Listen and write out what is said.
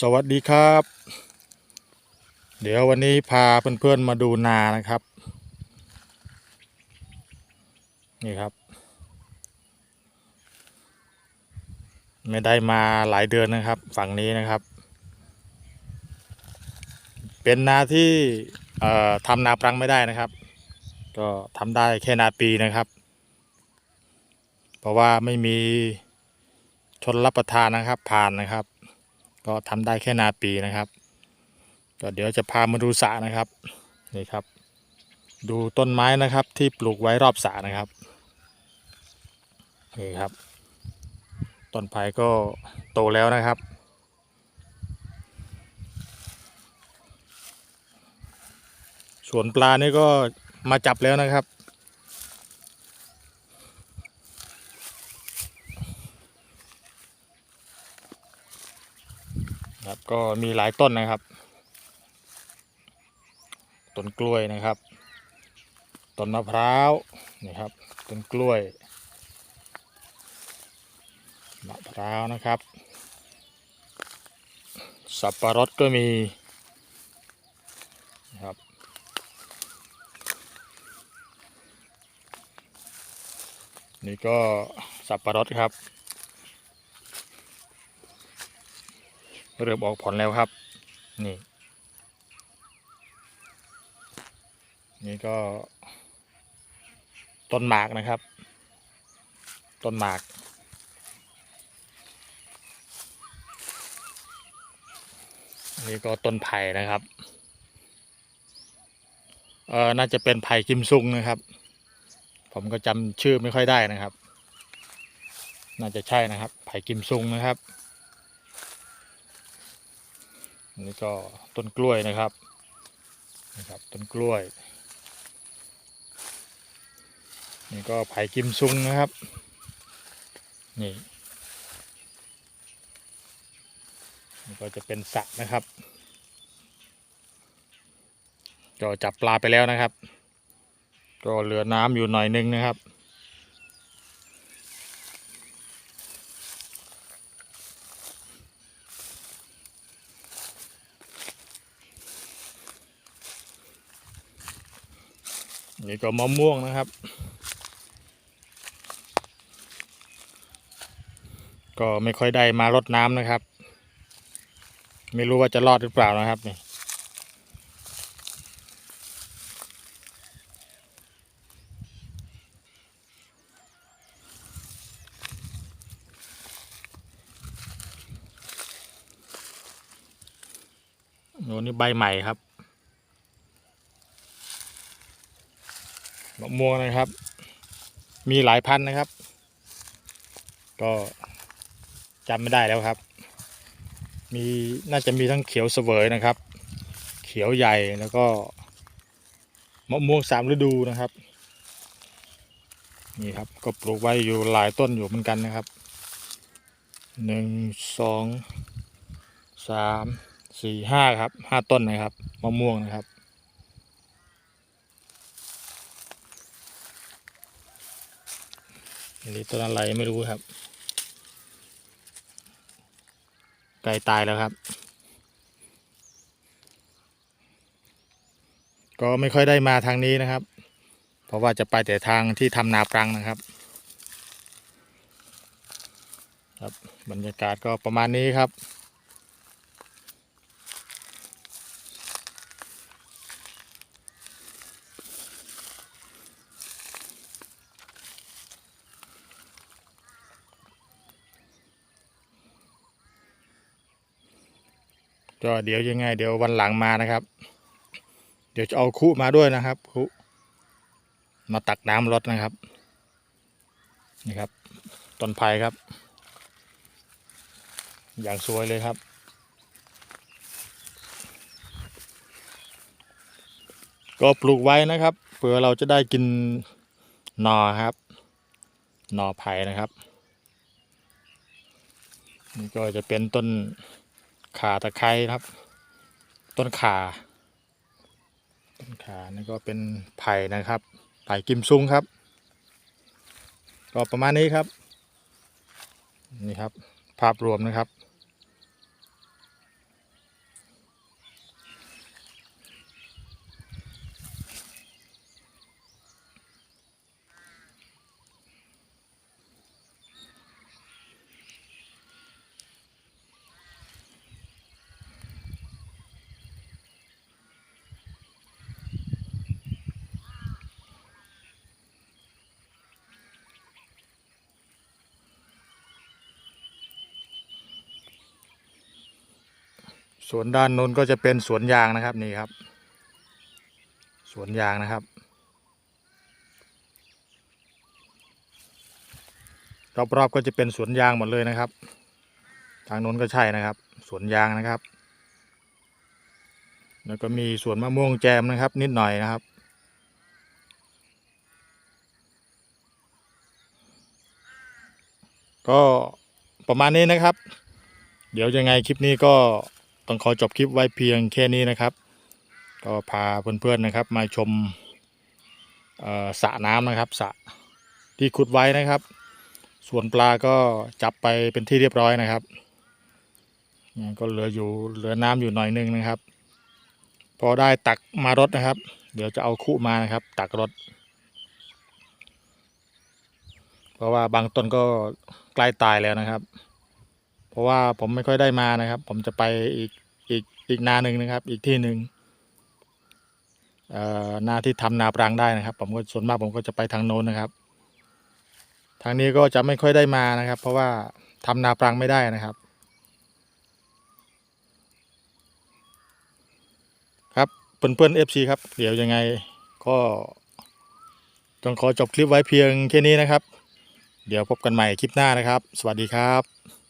สวัสดีครับ เดี๋ยววันนี้พาเพื่อนๆมาดูนานะครับ นี่ครับ ไม่ได้มาหลายเดือนนะครับ ฝั่งนี้นะครับ เป็นนาที่ทำนาปรังไม่ได้นะครับ ก็ทำได้แค่นาปีนะครับ เพราะว่าไม่มีชนรับประทานนะครับผ่านนะครับ ก็ทำได้แค่นาปีนะครับ ก็เดี๋ยวจะพามาดูสระนะครับนี่ครับ ดูต้นไม้นะครับที่ปลูกไว้รอบสระนะครับนี่ครับต้นไผ่ก็โตแล้วนะครับ ส่วนปลานี่ก็มาจับแล้วนะครับ ครับก็มีหลายต้นนะครับ ต้นกล้วยนะครับ ต้นมะพร้าวนี่ครับ ต้นกล้วย มะพร้าวนะครับ สับปะรดก็มีนะครับนี่ก็สับปะรดครับ เริ่มออกผลแล้วครับ นี่ นี่ก็ ต้นหมากนะครับ ต้นหมาก นี่ก็ต้นไผ่นะครับ เออน่าจะเป็นไผ่กิมซุงนะครับ ผมก็จำชื่อไม่ค่อยได้นะครับ น่าจะใช่นะครับ ไผ่กิมซุงนะครับ นนี้ก็ต้นกล้วยนะครับนะครับต้นกล้วย นี่ก็ไผ่กิมซุงนะครับ นี่นี่ก็จะเป็นสระนะครับ ก็จับปลาไปแล้วนะครับ ก็เหลือน้ำอยู่หน่อยนึงนะครับ นี่ก็มะม่วงนะครับ ก็ไม่ค่อยได้มารดน้ำนะครับ ไม่รู้ว่าจะรอดหรือเปล่านะครับนี่โน่นนี่ใบใหม่ครับ มะม่วงนะครับ มีหลายพันธุ์นะครับ ก็จำไม่ได้แล้วครับ มีน่าจะมีทั้งเขียวเสวยนะครับ เขียวใหญ่แล้วก็มะม่วงสามฤดูนะครับนี่ครับก็ปลูกไว้อยู่หลายต้นอยู่เหมือนกันนะครับหนึ่งสองสามสี่ห้าครับห้าต้นนะครับมะม่วงนะครับ อันนี้ต้นอะไรไม่รู้ครับ ไก่ตายแล้วครับ ก็ไม่ค่อยได้มาทางนี้นะครับ เพราะว่าจะไปแต่ทางที่ทำนาปรังนะครับ ครับบรรยากาศก็ประมาณนี้ครับ ก็เดี๋ยวยังไง เดี๋ยววันหลังมานะครับ เดี๋ยวจะเอาคุมาด้วยนะครับ คุ มาตักน้ำรดนะครับ นี่ครับ ต้นไผ่ครับ อย่างสวยเลยครับก็ปลูกไว้นะครับเผื่อเราจะได้กินหนอครับหนอไผ่นะครับนี่ก็จะเป็นต้น ขาตะไคร้ครับ ต้นขาต้นขานี่ก็เป็นไผ่นะครับ ไผ่กิมซุงครับ ก็ประมาณนี้ครับ นี่ครับ ภาพรวมนะครับ ส่วนด้านนู้นก็จะเป็นสวนยางนะครับนี่ครับ สวนยางนะครับ รอบๆก็จะเป็นสวนยางหมดเลยนะครับ ทางโน้นก็ใช่นะครับ สวนยางนะครับ แล้วก็มีสวนมะม่วงแจมนะครับ นิดหน่อยนะครับก็ประมาณนี้นะครับ เดี๋ยวยังไงคลิปนี้ก็ ต้องขอจบคลิปไว้เพียงแค่นี้นะครับ ก็พาเพื่อนๆนะครับมาชมสระน้ำนะครับสระที่ขุดไว้นะครับ ส่วนปลาก็จับไปเป็นที่เรียบร้อยนะครับนี่ก็เหลืออยู่เหลือน้ำอยู่หน่อยนึงนะครับ พอได้ตักมารดนะครับ เดี๋ยวจะเอาคู่มานะครับ ตักรถ เพราะว่าบางต้นก็ใกล้ตายแล้วนะครับ เพราะว่าผมไม่ค่อยได้มานะครับ ผมจะไปอีกอีกอีกนาหนึ่งนะครับ อีกที่หนึ่งนาที่ทำนาปรังได้นะครับ ผมก็ส่วนมากผมก็จะไปทางโน้นนะครับ ทางนี้ก็จะไม่ค่อยได้มานะครับ เพราะว่าทำนาปรังไม่ได้นะครับ ครับเพื่อนเพื่อนเอฟซีครับ เดี๋ยวยังไงก็ต้องขอจบคลิปไว้เพียงแค่นี้นะครับ เดี๋ยวพบกันใหม่คลิปหน้านะครับ สวัสดีครับ